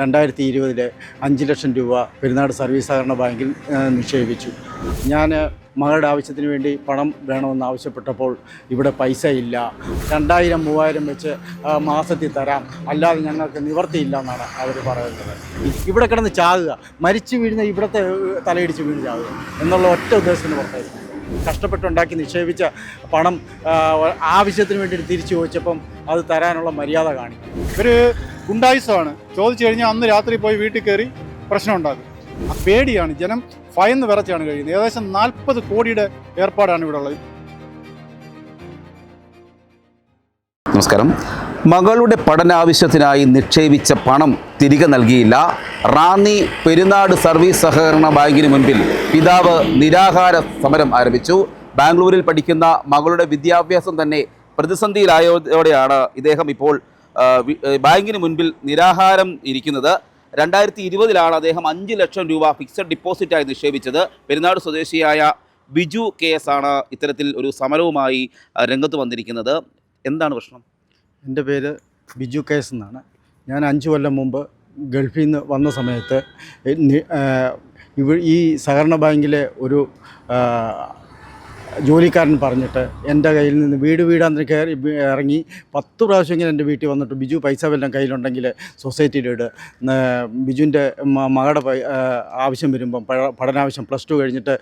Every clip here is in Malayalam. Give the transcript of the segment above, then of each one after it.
രണ്ടായിരത്തി ഇരുപതിൽ അഞ്ച് ലക്ഷം രൂപ പെരുന്നാട് സർവീസ് സഹകരണ ബാങ്കിൽ നിക്ഷേപിച്ചു. ഞാൻ മകളുടെ ആവശ്യത്തിന് വേണ്ടി പണം വേണമെന്ന് ആവശ്യപ്പെട്ടപ്പോൾ ഇവിടെ പൈസ ഇല്ല രണ്ടായിരം മൂവായിരം വെച്ച് മാസത്തിൽ തരാം. അല്ലാതെ ഞങ്ങൾക്ക് നിവർത്തിയില്ല എന്നാണ് അവർ പറയുന്നത്. ഇവിടെ കിടന്ന് ചാകുക. മരിച്ചു വീഴുന്ന ഇവിടുത്തെ തലയിടിച്ച് വീണ് ചാകുക. എന്നുള്ള ഒറ്റ ഉദ്ദേശത്തിന് പുറത്തായിരുന്നു. കഷ്ടപ്പെട്ടുണ്ടാക്കി നിക്ഷേപിച്ച പണം ആവശ്യത്തിന് വേണ്ടി തിരിച്ചു ചോദിച്ചപ്പം അത് തരാനുള്ള മര്യാദ കാണിക്കും. ഒരു ഗുണ്ടായുസമാണ്. ചോദിച്ചു കഴിഞ്ഞാൽ അന്ന് രാത്രി പോയി വീട്ടിൽ കയറി പ്രശ്നം ആ പേടിയാണ്. ജനം ഭയന്ന് വിറച്ചാണ് കഴിയുന്നത്. ഏകദേശം നാൽപ്പത് കോടിയുടെ ഏർപ്പാടാണ് ഇവിടെ ഉള്ളത്. നമസ്കാരം. മകളുടെ പഠനാവശ്യത്തിനായി നിക്ഷേപിച്ച പണം തിരികെ നൽകിയില്ല. റാന്നി പെരുന്നാട് സർവീസ് സഹകരണ ബാങ്കിന് മുൻപിൽ പിതാവ് നിരാഹാര സമരം ആരംഭിച്ചു. ബാംഗ്ലൂരിൽ പഠിക്കുന്ന മകളുടെ വിദ്യാഭ്യാസം തന്നെ പ്രതിസന്ധിയിലായതോടെയാണ് ഇദ്ദേഹം ഇപ്പോൾ ബാങ്കിന് മുൻപിൽ നിരാഹാരം ഇരിക്കുന്നത്. രണ്ടായിരത്തി ഇരുപതിലാണ് അദ്ദേഹം അഞ്ച് ലക്ഷം രൂപ ഫിക്സഡ് ഡിപ്പോസിറ്റായി നിക്ഷേപിച്ചത്. പെരുന്നാട് സ്വദേശിയായ ബിജു കെ എസ് ആണ് ഇത്തരത്തിൽ ഒരു സമരവുമായി രംഗത്ത് വന്നിരിക്കുന്നത്. എന്താണ് പ്രശ്നം? എന്റെ പേര് ബിജു കേസ് എന്നാണ്. ഞാൻ അഞ്ച് കൊല്ലം മുമ്പ് ഗൾഫിൽ നിന്ന് വന്ന സമയത്ത് ഈ സഹകരണ ബാങ്കിലെ ഒരു ജോലിക്കാരൻ പറഞ്ഞിട്ട് എന്റെ കയ്യിൽ നിന്ന് വീട് വീടാന്തരം കയറി ഇറങ്ങി പത്ത് പ്രാവശ്യമെങ്കിലും എന്റെ വീട്ടിൽ വന്നിട്ട് ബിജു പൈസ വല്ലതും കയ്യിലുണ്ടെങ്കിൽ ന- ബിജുവിന്റെ മകളുടെ ആവശ്യം വരുമ്പം പഠനാവശ്യം പ്ലസ് ടു കഴിഞ്ഞിട്ട്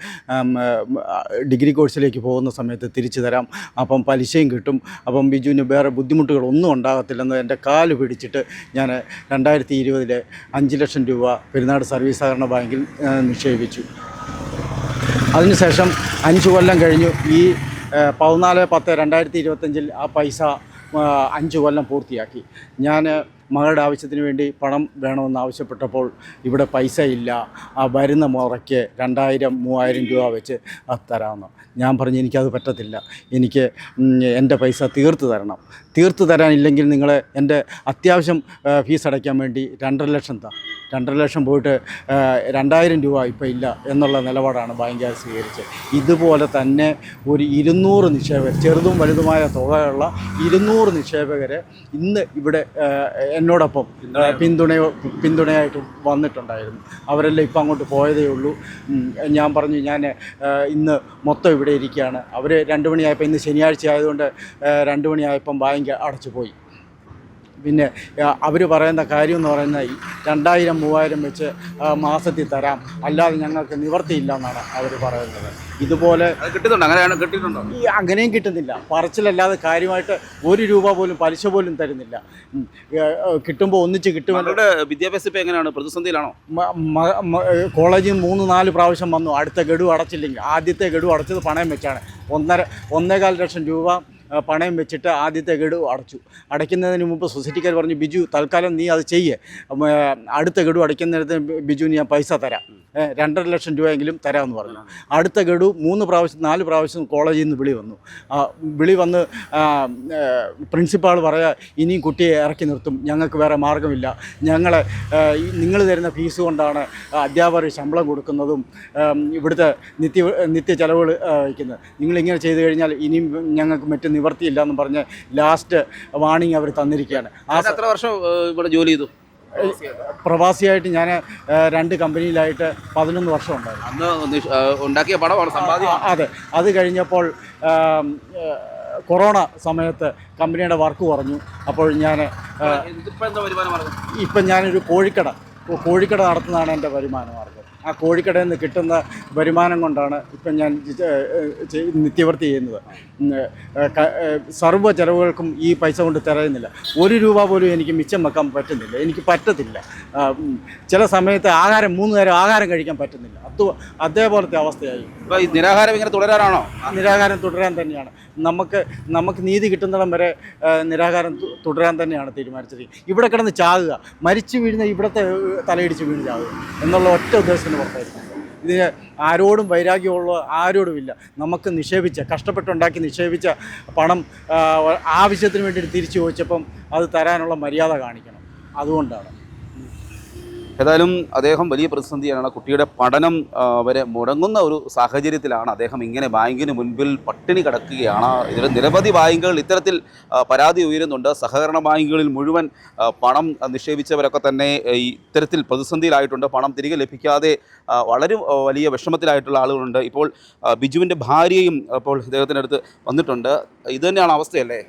ഡിഗ്രി കോഴ്സിലേക്ക് പോകുന്ന സമയത്ത് തിരിച്ചു തരാം. അപ്പം പലിശയും കിട്ടും. അപ്പം ബിജുവിന് വേറെ ബുദ്ധിമുട്ടുകളൊന്നും ഉണ്ടാകത്തില്ലെന്ന് എന്റെ കാൽ പിടിച്ചിട്ട് ഞാൻ രണ്ടായിരത്തി ഇരുപതിൽ അഞ്ച് ലക്ഷം രൂപ പെരുന്നാട് സർവീസ് സഹകരണ ബാങ്കിൽ നിക്ഷേപിച്ചു. അതിനുശേഷം അഞ്ച് കൊല്ലം കഴിഞ്ഞു. ഈ പതിനാല് പത്ത് രണ്ടായിരത്തി ഇരുപത്തഞ്ചിൽ ആ പൈസ അഞ്ച് കൊല്ലം പൂർത്തിയാക്കി. ഞാൻ മകളുടെ ആവശ്യത്തിന് വേണ്ടി പണം വേണമെന്ന് ആവശ്യപ്പെട്ടപ്പോൾ ഇവിടെ പൈസ ഇല്ല ആ വരുന്ന മുറയ്ക്ക് രണ്ടായിരം മൂവായിരം രൂപ വെച്ച് തരാമെന്ന്. ഞാൻ പറഞ്ഞു എനിക്കത് പറ്റത്തില്ല. എനിക്ക് എന്റെ പൈസ തീർത്ത് തരണം. തീർത്ത് തരാനില്ലെങ്കിൽ നിങ്ങൾ എന്റെ അത്യാവശ്യം ഫീസ് അടയ്ക്കാൻ വേണ്ടി രണ്ടര ലക്ഷം താ. രണ്ടര ലക്ഷം പോയിട്ട് രണ്ടായിരം രൂപ ഇപ്പോൾ ഇല്ല എന്നുള്ള നിലപാടാണ് ബാങ്കുകാർ സ്വീകരിച്ചത്. ഇതുപോലെ തന്നെ ഒരു ഇരുന്നൂറ് നിക്ഷേപകർ ചെറുതും വലുതുമായ തുകയുള്ള ഇരുന്നൂറ് നിക്ഷേപകരെ ഇന്ന് ഇവിടെ എന്നോടൊപ്പം പിന്തുണയോ പിന്തുണയായിട്ട് വന്നിട്ടുണ്ടായിരുന്നു. അവരെല്ലാം ഇപ്പം അങ്ങോട്ട് പോയതേ ഉള്ളൂ. ഞാൻ പറഞ്ഞു ഞാൻ ഇന്ന് മൊത്തം ഇവിടെ ഇരിക്കുകയാണ്. അവർ രണ്ട് മണിയായപ്പോൾ ഇന്ന് ശനിയാഴ്ച ആയതുകൊണ്ട് രണ്ട് മണിയായപ്പം ബാങ്ക് അടച്ചു പോയി പിന്നെ അവർ പറയുന്ന കാര്യം എന്ന് പറയുന്നത് രണ്ടായിരം മൂവായിരം വെച്ച് മാസത്തിൽ തരാം. അല്ലാതെ ഞങ്ങൾക്ക് നിവർത്തിയില്ല എന്നാണ് അവർ പറയുന്നത്. ഇതുപോലെ അത് കിട്ടുന്നുണ്ടോ? അങ്ങനെയാണ് കിട്ടിയിട്ടുണ്ടോ? ഈ അങ്ങനെയും കിട്ടുന്നില്ല. പറച്ചിലല്ലാതെ കാര്യമായിട്ട് ഒരു രൂപ പോലും പലിശ പോലും തരുന്നില്ല. കിട്ടുമ്പോൾ ഒന്നിച്ച് കിട്ടുമ്പോൾ വിദ്യാഭ്യാസം ഇപ്പം എങ്ങനെയാണ്? പ്രതിസന്ധിയിലാണോ? കോളേജിൽ മൂന്ന് നാല് പ്രാവശ്യം വന്നു. അടുത്ത ഗഡു അടച്ചില്ലെങ്കിൽ ആദ്യത്തെ ഗഡു അടച്ചത് പണയം വെച്ചാണ്. ഒന്നര ഒന്നേകാൽ ലക്ഷം രൂപ പണയം വെച്ചിട്ട് ആദ്യത്തെ ഗഡു അടച്ചു. അടയ്ക്കുന്നതിന് മുമ്പ് സൊസൈറ്റിക്കാർ പറഞ്ഞു ബിജു തൽക്കാലം നീ അത് ചെയ്യേ. അടുത്ത ഗഡു അടയ്ക്കുന്നിടത്ത് ബിജുവിന് ഞാൻ പൈസ തരാം. രണ്ടര ലക്ഷം രൂപയെങ്കിലും തരാമെന്ന് പറഞ്ഞു. അടുത്ത ഗഡു മൂന്ന് പ്രാവശ്യം നാല് പ്രാവശ്യം കോളേജിൽ നിന്ന് വിളി വന്നു. വിളി വന്ന് പ്രിൻസിപ്പാൾ പറയാ ഇനിയും കുട്ടിയെ ഇറക്കി നിർത്തും. ഞങ്ങൾക്ക് വേറെ മാർഗമില്ല ഞങ്ങളെ നിങ്ങൾ തരുന്ന ഫീസ് കൊണ്ടാണ് അധ്യാപകർ ശമ്പളം കൊടുക്കുന്നതും ഇവിടുത്തെ നിത്യ നിത്യ ചെലവുകൾ വയ്ക്കുന്നത്. നിങ്ങളിങ്ങനെ ചെയ്തു കഴിഞ്ഞാൽ ഇനിയും ഞങ്ങൾക്ക് മറ്റ് നിവർത്തിയില്ല എന്ന് പറഞ്ഞ് ലാസ്റ്റ് വാണിംഗ് അവർ തന്നിരിക്കുകയാണ്. ആ എത്ര വർഷം ഇവിടെ ജോലി ചെയ്തു? പ്രവാസിയായിട്ട് ഞാൻ രണ്ട് കമ്പനിയിലായിട്ട് പതിനൊന്ന് വർഷം ഉണ്ടായിരുന്നു. അന്ന് ഉണ്ടാക്കിയ സമ്പാദ്യം. അതെ. അത് കഴിഞ്ഞപ്പോൾ കൊറോണ സമയത്ത് കമ്പനിയുടെ വർക്ക് കുറഞ്ഞു. അപ്പോൾ ഞാൻ ഇപ്പം ഞാനൊരു കോഴിക്കട കോഴിക്കട നടത്തുന്നതാണ് എന്റെ വരുമാന മാർഗം. ആ കോഴിക്കടയിൽ നിന്ന് കിട്ടുന്ന വരുമാനം കൊണ്ടാണ് ഇപ്പം ഞാൻ നിത്യവൃത്തി ചെയ്യുന്നത്. സർവ ചെലവുകൾക്കും ഈ പൈസ കൊണ്ട് തിരയുന്നില്ല. ഒരു രൂപ പോലും എനിക്ക് മിച്ചം വെക്കാൻ പറ്റുന്നില്ല. എനിക്ക് പറ്റത്തില്ല. ചില സമയത്ത് ആഹാരം മൂന്ന് നേരം ആഹാരം കഴിക്കാൻ പറ്റുന്നില്ല. അത് അതേപോലത്തെ അവസ്ഥയായി. ഇപ്പൊ ഈ നിരാഹാരം ഇങ്ങനെ തുടരാനാണോ നിരാഹാരം തുടരാൻ തന്നെയാണ്. നമുക്ക് നമുക്ക് നീതി കിട്ടുന്നിടം വരെ നിരാഹാരം തുടരാൻ തന്നെയാണ് തീരുമാനിച്ചിരിക്കുന്നത് ഇവിടെ കിടന്ന് ചാകുക. മരിച്ചു വീഴുന്ന ഇവിടത്തെ തലയിടിച്ച് വീണ് ചാകുക എന്നുള്ള ഒറ്റ ഉദ്ദേശത്തിന് പുറത്തായിരിക്കും ഇതിന് ആരോടും വൈരാഗ്യമുള്ള ആരോടുമില്ല. നമുക്ക് നിക്ഷേപിച്ച കഷ്ടപ്പെട്ടുണ്ടാക്കി നിക്ഷേപിച്ച പണം ആവശ്യത്തിന് വേണ്ടി തിരിച്ചു ചോദിച്ചപ്പം അത് തരാനുള്ള മര്യാദ കാണിക്കണം. അതുകൊണ്ടാണ്. ഏതായാലും അദ്ദേഹം വലിയ പ്രതിസന്ധിയാണ് കുട്ടിയുടെ പഠനം വരെ മുടങ്ങുന്ന ഒരു സാഹചര്യത്തിലാണ് അദ്ദേഹം ഇങ്ങനെ ബാങ്കിന് മുൻപിൽ പട്ടിണി കിടക്കുകയാണ്. ഇതിൽ നിരവധി ബാങ്കുകൾ ഇത്തരത്തിൽ പരാതി ഉയരുന്നുണ്ട്. സഹകരണ ബാങ്കുകളിൽ മുഴുവൻ പണം നിക്ഷേപിച്ചവരൊക്കെ തന്നെ ഇത്തരത്തിൽ പ്രതിസന്ധിയിലായിട്ടുണ്ട്. പണം തിരികെ ലഭിക്കാതെ വളരെ വലിയ വിഷമത്തിലായിട്ടുള്ള ആളുകളുണ്ട്. ഇപ്പോൾ ബിജുവിന്റെ ഭാര്യയും ഇപ്പോൾ ഇദ്ദേഹത്തിന്റെ അടുത്ത് വന്നിട്ടുണ്ട്. ഇത് തന്നെയാണ് അവസ്ഥയല്ലേ?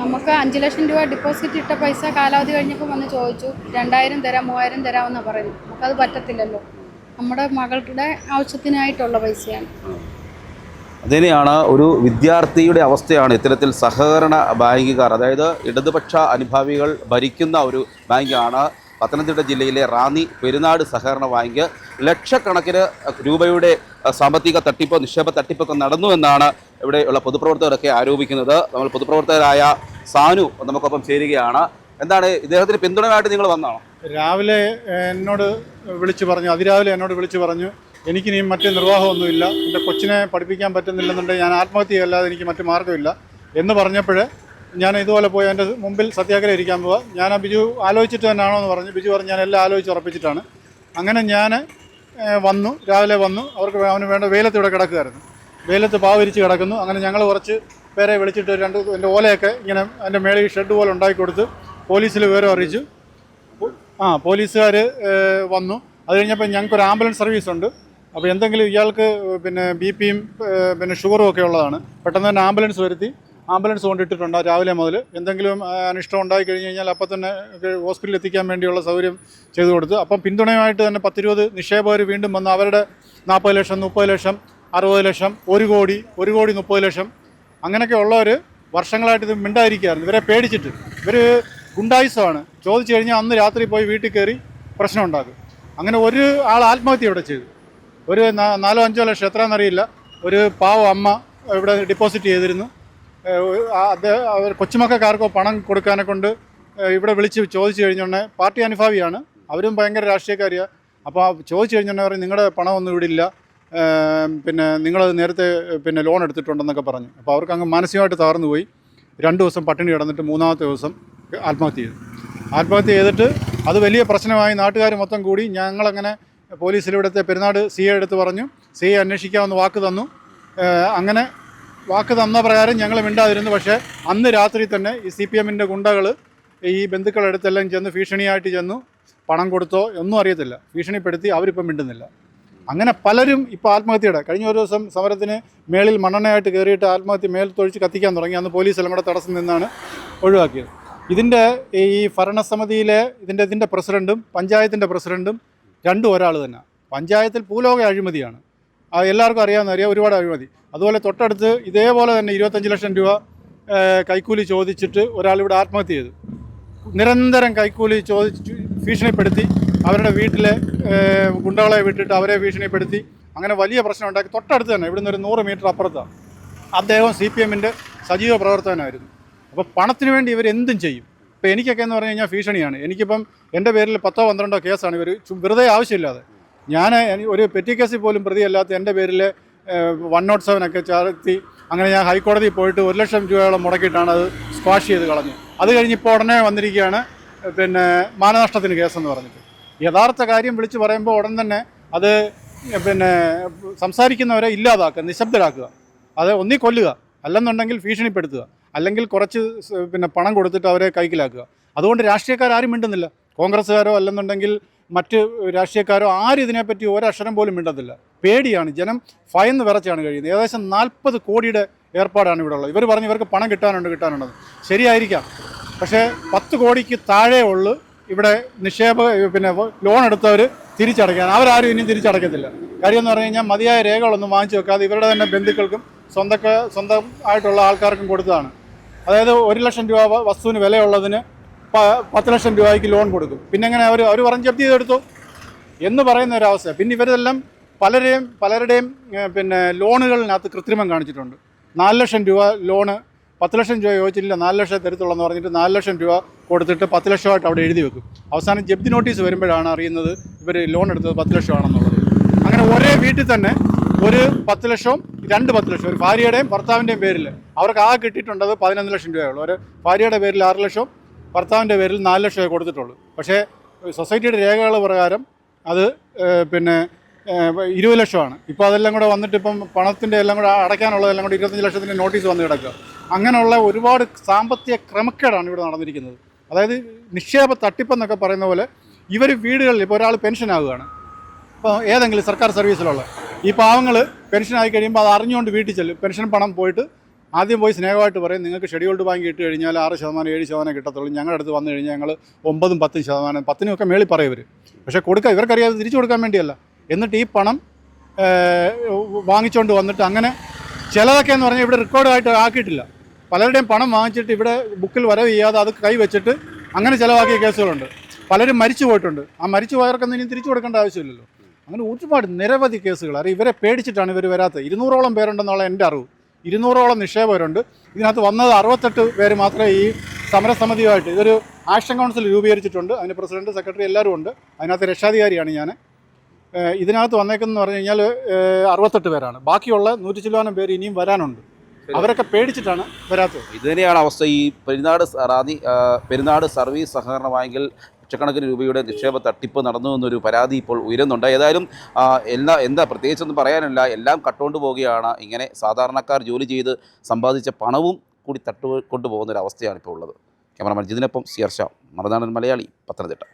നമുക്ക് അഞ്ച് ലക്ഷം രൂപ ഡിപ്പോസിറ്റ് ഇട്ട പൈസ കാലാവധി കഴിഞ്ഞപ്പോൾ വന്ന് ചോദിച്ചു രണ്ടായിരം തരാം മൂവായിരം തരാമെന്നാണ് പറയുന്നത് നമുക്കത് പറ്റത്തില്ലല്ലോ. നമ്മുടെ മകളുടെ ആവശ്യത്തിനായിട്ടുള്ള പൈസയാണ്. അതിനെയാണ് ഒരു വിദ്യാർത്ഥിയുടെ അവസ്ഥയാണ് ഇത്തരത്തിൽ സഹകരണ ബാങ്കുകാർ അതായത് ഇടതുപക്ഷ അനുഭാവികൾ ഭരിക്കുന്ന ഒരു ബാങ്കാണ് പത്തനംതിട്ട ജില്ലയിലെ റാന്നി പെരുന്നാട് സഹകരണ ബാങ്ക്. ലക്ഷക്കണക്കിന് രൂപയുടെ സാമ്പത്തിക തട്ടിപ്പ് നിക്ഷേപ തട്ടിപ്പൊക്കെ നടന്നു എന്നാണ് ഇവിടെയുള്ള പൊതുപ്രവർത്തകരൊക്കെ ആരോപിക്കുന്നത് നമ്മൾ പൊതുപ്രവർത്തകരായ സാനു നമുക്കൊപ്പം ചേരുകയാണ്. എന്താണ് ഇദ്ദേഹത്തിന് പിന്തുണയായിട്ട് നിങ്ങൾ വന്നാണോ രാവിലെ എന്നോട് വിളിച്ചു പറഞ്ഞു അതിരാവിലെ എന്നോട് വിളിച്ചു പറഞ്ഞു എനിക്കിനി മറ്റ് നിർവാഹമൊന്നുമില്ല എന്റെ കൊച്ചിനെ പഠിപ്പിക്കാൻ പറ്റുന്നില്ലെന്നുണ്ടെങ്കിൽ ഞാൻ ആത്മഹത്യ അല്ലാതെ എനിക്ക് മറ്റു മാർഗമില്ല എന്ന് പറഞ്ഞപ്പോൾ ഞാൻ ഇതുപോലെ പോയി എന്റെ മുമ്പിൽ സത്യാഗ്രഹം ഇരിക്കാൻ പോവാ. ഞാൻ ആ ബിജു ആലോചിച്ചിട്ട് തന്നെയാണോ എന്ന് പറഞ്ഞു. ബിജു പറഞ്ഞു ഞാൻ എല്ലാം ആലോചിച്ച് ഉറപ്പിച്ചിട്ടാണ്. അങ്ങനെ ഞാൻ വന്നു രാവിലെ വന്നു അവർക്ക് അവന് വേണ്ട വെയിലത്തിവിടെ കിടക്കുമായിരുന്നു വെയിലത്ത് പാവരിച്ച് കിടക്കുന്നു. അങ്ങനെ ഞങ്ങൾ കുറച്ച് പേരെ വിളിച്ചിട്ട് രണ്ട് എന്റെ ഓലയൊക്കെ ഇങ്ങനെ എന്റെ മേളിൽ ഷെഡ് പോലെ ഉണ്ടാക്കി കൊടുത്ത് പോലീസിൽ വിവരം അറിയിച്ചു. ആ പോലീസുകാർ വന്നു. അത് കഴിഞ്ഞപ്പോൾ ഞങ്ങൾക്കൊരു ആംബുലൻസ് സർവീസ് ഉണ്ട്. അപ്പോൾ എന്തെങ്കിലും ഇയാൾക്ക് പിന്നെ ബി പിയും പിന്നെ ഷുഗറും ഒക്കെ ഉള്ളതാണ്. പെട്ടെന്ന് തന്നെ ആംബുലൻസ് വരുത്തി. ആംബുലൻസ് കൊണ്ടിട്ടിട്ടുണ്ട് രാവിലെ മുതൽ എന്തെങ്കിലും അനിഷ്ടം ഉണ്ടായി കഴിഞ്ഞ് കഴിഞ്ഞാൽ അപ്പം തന്നെ ഹോസ്പിറ്റലിൽ എത്തിക്കാൻ വേണ്ടിയുള്ള സൗകര്യം ചെയ്തു കൊടുത്തു. അപ്പം പിന്തുണയുമായിട്ട് തന്നെ പത്തിരുപത് നിക്ഷേപകർ വീണ്ടും വന്ന് അവരുടെ നാൽപ്പത് ലക്ഷം മുപ്പത് ലക്ഷം അറുപത് ലക്ഷം ഒരു കോടി ഒരു കോടി മുപ്പത് ലക്ഷം. അങ്ങനെയൊക്കെ ഉള്ളവർ വർഷങ്ങളായിട്ട് ഇത് മിണ്ടായിരിക്കുകയായിരുന്നു ഇവരെ പേടിച്ചിട്ട്. ഇവർ ഗുണ്ടായുസമാണ്. ചോദിച്ചു കഴിഞ്ഞാൽ അന്ന് രാത്രി പോയി വീട്ടിൽ കയറി പ്രശ്നം ഉണ്ടാക്കും. അങ്ങനെ ഒരു ആൾ ആത്മഹത്യ ഇവിടെ ചെയ്തു. ഒരു നാലോ അഞ്ചോ ലക്ഷം എത്രയാണെന്നറിയില്ല ഒരു പാവ അമ്മ ഇവിടെ ഡിപ്പോസിറ്റ് ചെയ്തിരുന്നു. അദ്ദേഹം കൊച്ചുമക്കാർക്കോ പണം കൊടുക്കാനെ കൊണ്ട് ഇവിടെ വിളിച്ച് ചോദിച്ചു കഴിഞ്ഞോണ്ടേ പാർട്ടി അനുഭാവിയാണ്. അവരും ഭയങ്കര രാഷ്ട്രീയക്കാരിയാണ് അപ്പോൾ ചോദിച്ചു കഴിഞ്ഞോണ്ടേ പറയും നിങ്ങളുടെ പണമൊന്നും ഇവിടെ ഇല്ല. പിന്നെ നിങ്ങൾ നേരത്തെ പിന്നെ ലോൺ എടുത്തിട്ടുണ്ടെന്നൊക്കെ പറഞ്ഞു. അപ്പോൾ അവർക്ക് അങ്ങ് മാനസികമായിട്ട് തകർന്നു പോയി. രണ്ട് ദിവസം പട്ടിണി കിടന്നിട്ട് മൂന്നാമത്തെ ദിവസം ആത്മഹത്യ ചെയ്തു. ആത്മഹത്യ ചെയ്തിട്ട് അത് വലിയ പ്രശ്നമായി. നാട്ടുകാർ മൊത്തം കൂടി ഞങ്ങളങ്ങനെ പോലീസിൽ ഇവിടുത്തെ പെരുന്നാട് സി എ എടുത്ത് പറഞ്ഞു. സി എ അന്വേഷിക്കാമെന്ന് വാക്ക് തന്നു. അങ്ങനെ വാക്ക് തന്ന പ്രകാരം ഞങ്ങൾ മിണ്ടാതിരുന്നു. പക്ഷേ അന്ന് രാത്രി തന്നെ ഈ സി പി എമ്മിന്റെ ഗുണ്ടകൾ ഈ ബന്ധുക്കളെടുത്തെല്ലാം ചെന്ന് ഭീഷണിയായിട്ട് ചെന്നു. പണം കൊടുത്തോ ഒന്നും അറിയത്തില്ല. ഭീഷണിപ്പെടുത്തി അവരിപ്പം മിണ്ടുന്നില്ല. അങ്ങനെ പലരും ഇപ്പോൾ ആത്മഹത്യയുടെ കഴിഞ്ഞ ഒരു ദിവസം സമരത്തിന് മേളിൽ മണ്ണെണ്ണയായിട്ട് കയറിയിട്ട് ആത്മഹത്യ മേൽ തൊഴിച്ച് കത്തിക്കാൻ തുടങ്ങി. അന്ന് പോലീസ് എല്ലാം കൂടെ തടസ്സം നിന്നാണ് ഒഴിവാക്കിയത്. ഇതിന്റെ ഈ ഭരണസമിതിയിലെ ഇതിന്റെ ഇതിന്റെ പ്രസിഡന്റും പഞ്ചായത്തിന്റെ പ്രസിഡന്റും രണ്ടും ഒരാൾ തന്നെ. പഞ്ചായത്തിൽ ഭൂലോക അഴിമതിയാണ്. എല്ലാവർക്കും അറിയാവുന്ന അറിയാം ഒരുപാട് അഴിമതി. അതുപോലെ തൊട്ടടുത്ത് ഇതേപോലെ തന്നെ ഇരുപത്തഞ്ച് ലക്ഷം രൂപ കൈക്കൂലി ചോദിച്ചിട്ട് ഒരാൾ ഇവിടെ ആത്മഹത്യ ചെയ്തു. നിരന്തരം കൈക്കൂലി ചോദിച്ച് ഭീഷണിപ്പെടുത്തി. അവരുടെ വീട്ടിലെ ഏഹ്, ഗുണ്ടകളെ വിട്ടിട്ട് അവരെ ഭീഷണിപ്പെടുത്തി അങ്ങനെ വലിയ പ്രശ്നം ഉണ്ടാക്കി തൊട്ടടുത്ത് തന്നെ ഇവിടുന്ന് ഒരു നൂറ് മീറ്റർ അപ്പുറത്താണ് അദ്ദേഹം സി പി എമ്മിന്റെ സജീവ പ്രവർത്തകനായിരുന്നു. അപ്പോൾ പണത്തിന് വേണ്ടി ഇവർ എന്തും ചെയ്യും? ഇപ്പോൾ എനിക്കൊക്കെ എന്ന് പറഞ്ഞു കഴിഞ്ഞാൽ ഭീഷണിയാണ്. എനിക്കിപ്പം എന്റെ പേരിൽ പത്തോ പന്ത്രണ്ടോ കേസാണ് ഇവർ വെറുതെ ആവശ്യമില്ലാതെ. ഞാൻ ഒരു പെറ്റി കേസിൽ പോലും പ്രതിയല്ലാത്ത എന്റെ പേരിൽ വൺ നോട്ട് സെവൻ ഒക്കെ ചാർത്തി അങ്ങനെ ഞാൻ ഹൈക്കോടതിയിൽ പോയിട്ട് ഒരു ലക്ഷം രൂപയോളം മുടക്കിയിട്ടാണ് അത് സ്ക്വാഷ് ചെയ്ത് കളഞ്ഞു അത് കഴിഞ്ഞ് ഇപ്പോൾ ഉടനെ വന്നിരിക്കുകയാണ് പിന്നെ മാനനഷ്ടത്തിന് കേസെന്ന് പറഞ്ഞിട്ട്. യഥാർത്ഥ കാര്യം വിളിച്ച് പറയുമ്പോൾ ഉടൻ തന്നെ അത് പിന്നെ സംസാരിക്കുന്നവരെ ഇല്ലാതാക്കുക നിശബ്ദരാക്കുക. അത് ഒന്നി കൊല്ലുക അല്ലെന്നുണ്ടെങ്കിൽ ഭീഷണിപ്പെടുത്തുക അല്ലെങ്കിൽ കുറച്ച് പിന്നെ പണം കൊടുത്തിട്ട് അവരെ കൈക്കിലാക്കുക. അതുകൊണ്ട് രാഷ്ട്രീയക്കാർ ആരും മിണ്ടുന്നില്ല. കോൺഗ്രസ്സുകാരോ അല്ലെന്നുണ്ടെങ്കിൽ മറ്റ് രാഷ്ട്രീയക്കാരോ ആരും ഇതിനെപ്പറ്റി ഒരക്ഷരം പോലും മിണ്ടത്തില്ല. പേടിയാണ് ജനം ഭയന്ന് വിറച്ചാണ് കഴിയുന്നത്. ഏകദേശം നാൽപ്പത് കോടിയുടെ ഏർപ്പാടാണ് ഇവിടെ ഉള്ളത്. ഇവർ പറഞ്ഞു ഇവർക്ക് പണം കിട്ടാനുണ്ട് കിട്ടാനുണ്ടെന്ന് ശരിയായിരിക്കാം. പക്ഷേ പത്ത് കോടിക്ക് താഴെ ഉള്ളു. ഇവിടെ നിക്ഷേപ പിന്നെ ലോൺ എടുത്തവർ തിരിച്ചടയ്ക്കാൻ. അവരാരും ഇനിയും തിരിച്ചടയ്ക്കത്തില്ല. കാര്യം എന്ന് പറഞ്ഞു കഴിഞ്ഞാൽ മതിയായ രേഖകളൊന്നും വാങ്ങിച്ചു വെക്കാതെ ഇവരുടെ തന്നെ ബന്ധുക്കൾക്കും സ്വന്തക്ക സ്വന്തം ആയിട്ടുള്ള ആൾക്കാർക്കും കൊടുത്തതാണ്. അതായത് ഒരു ലക്ഷം രൂപ വസ്തുവിന് വിലയുള്ളതിന് പത്ത് ലക്ഷം രൂപയ്ക്ക് ലോൺ കൊടുക്കും. പിന്നെ എങ്ങനെ അവർ അവർ പറഞ്ഞ് ജപ്തി ചെയ്തെടുത്തു? എന്ന് പറയുന്ന ഒരു അവസ്ഥ പിന്നെ ഇവരെല്ലാം പലരെയും പലരുടെയും പിന്നെ ലോണുകളിനകത്ത് കൃത്രിമം കാണിച്ചിട്ടുണ്ട്. നാല് ലക്ഷം രൂപ ലോണ് പത്ത് ലക്ഷം രൂപ ചോദിച്ചില്ല നാല് ലക്ഷം തരത്തുള്ളെന്ന് പറഞ്ഞിട്ട് നാല് ലക്ഷം രൂപ കൊടുത്തിട്ട് പത്ത് ലക്ഷമായിട്ട് അവിടെ എഴുതി വെക്കും. അവസാനം ജപ്തി നോട്ടീസ് വരുമ്പോഴാണ് അറിയുന്നത് ഇവർ ലോൺ എടുത്തത് പത്ത് ലക്ഷമാണെന്നുള്ളത്. അങ്ങനെ ഒരേ വീട്ടിൽ തന്നെ ഒരു പത്ത് ലക്ഷവും രണ്ട് പത്ത് ലക്ഷം ഒരു ഭാര്യയുടെയും ഭർത്താവിന്റെയും പേരിൽ അവർക്ക് ആ കിട്ടിയിട്ടുണ്ടത് പതിനൊന്ന് ലക്ഷം രൂപയുള്ളൂ. ഒരു ഭാര്യയുടെ പേരിൽ ആറ് ലക്ഷവും ഭർത്താവിന്റെ പേരിൽ നാല് ലക്ഷമേ കൊടുത്തിട്ടുള്ളൂ. പക്ഷേ സൊസൈറ്റിയുടെ രേഖകൾ പ്രകാരം അത് പിന്നെ ഇരുപത് ലക്ഷമാണ്. ഇപ്പോൾ അതെല്ലാം കൂടെ വന്നിട്ട് ഇപ്പം പണത്തിന്റെ എല്ലാം കൂടെ അടയ്ക്കാനുള്ളതെല്ലാം കൂടെ ഇരുപത്തഞ്ച് ലക്ഷത്തിന്റെ നോട്ടീസ് വന്ന് കിടക്കുക. അങ്ങനെയുള്ള ഒരുപാട് സാമ്പത്തിക ക്രമക്കേടാണ് ഇവിടെ നടന്നിരിക്കുന്നത്. അതായത് നിക്ഷേപ തട്ടിപ്പെന്നൊക്കെ പറയുന്ന പോലെ ഇവർ വീടുകളിൽ ഇപ്പോൾ ഒരാൾ പെൻഷൻ ആവുകയാണ് ഇപ്പോൾ ഏതെങ്കിലും സർക്കാർ സർവീസിലുള്ള ഈ പാവങ്ങൾ പെൻഷൻ ആയി കഴിയുമ്പോൾ അത് അറിഞ്ഞുകൊണ്ട് വീട്ടിൽ ചെല്ലും. പെൻഷൻ പണം പോയിട്ട് ആദ്യം പോയി സ്നേഹമായിട്ട് പറയും നിങ്ങൾക്ക് ഷെഡ്യൂൾഡ് ബാങ്ക് ഇട്ട് കഴിഞ്ഞാൽ ആറ് ശതമാനം ഏഴ് ശതമാനം കിട്ടത്തുള്ളൂ. ഞങ്ങളുടെ അടുത്ത് വന്നു കഴിഞ്ഞാൽ ഞങ്ങൾ ഒമ്പതും പത്തും ശതമാനം പത്തിനും ഒക്കെ മേളിൽ പറയും ഇവർ പക്ഷേ കൊടുക്കുക ഇവർക്കറിയാതെ തിരിച്ചു കൊടുക്കാൻ വേണ്ടിയല്ല. എന്നിട്ട് ഈ പണം വാങ്ങിച്ചുകൊണ്ട് വന്നിട്ട് അങ്ങനെ ചിലതൊക്കെ എന്ന് പറഞ്ഞാൽ ഇവിടെ റെക്കോർഡായിട്ട് ആക്കിയിട്ടില്ല. പലരുടെയും പണം വാങ്ങിച്ചിട്ട് ഇവിടെ ബുക്കിൽ വരവ് ചെയ്യാതെ അത് കൈവച്ചിട്ട് അങ്ങനെ ചിലവാക്കിയ കേസുകളുണ്ട്. പലരും മരിച്ചു പോയിട്ടുണ്ട്. ആ മരിച്ചു പോയവർക്കൊന്നും ഇനി തിരിച്ചു കൊടുക്കേണ്ട ആവശ്യമില്ലല്ലോ. അങ്ങനെ ഒരുപാട് നിരവധി കേസുകൾ. അറിയാം ഇവരെ പേടിച്ചിട്ടാണ് ഇവർ വരാത്തത്. ഇരുന്നൂറോളം പേരുണ്ടെന്നുള്ള എന്റെ അറിവ്. ഇരുന്നൂറോളം നിക്ഷേപകരുണ്ട്. ഇതിനകത്ത് വന്നത് അറുപത്തെട്ട് പേര് മാത്രമേ ഈ സമരസമിതിയുമായിട്ട് ഇതൊരു ആക്ഷൻ കൗൺസിൽ രൂപീകരിച്ചിട്ടുണ്ട്. അതിന് പ്രസിഡന്റ് സെക്രട്ടറി എല്ലാവരും ഉണ്ട്. അതിനകത്ത് രക്ഷാധികാരിയാണ് ഞാൻ. ഇതിനകത്ത് വന്നേക്കെന്ന് പറഞ്ഞു കഴിഞ്ഞാൽ അറുപത്തെട്ട് പേരാണ്. ബാക്കിയുള്ള നൂറ്റി ചില്ലുവാനം പേര് ഇനിയും വരാനുണ്ട്. അവരൊക്കെ പേടിച്ചിട്ടാണ് വരാത്തത്. ഇത് തന്നെയാണ് അവസ്ഥ. ഈ പെരുന്നാട് റാന്നി പെരുന്നാട് സർവീസ് സഹകരണ ബാങ്കിൽ ലക്ഷക്കണക്കിന് രൂപയുടെ നിക്ഷേപ തട്ടിപ്പ് നടന്നു എന്നൊരു പരാതി ഇപ്പോൾ ഉയരുന്നുണ്ട്. ഏതായാലും എല്ലാ എന്താ പ്രത്യേകിച്ചൊന്നും പറയാനില്ല. എല്ലാം കട്ടുകൊണ്ട് പോവുകയാണ്. ഇങ്ങനെ സാധാരണക്കാർ ജോലി ചെയ്ത് സമ്പാദിച്ച പണവും കൂടി തട്ടുകൊണ്ടു പോകുന്ന ഒരു അവസ്ഥയാണ് ഇപ്പോൾ ഉള്ളത്. ക്യാമറമാൻ ജിതിനൊപ്പം സിയർഷ മറുനാടൻ മലയാളി പത്തനംതിട്ട.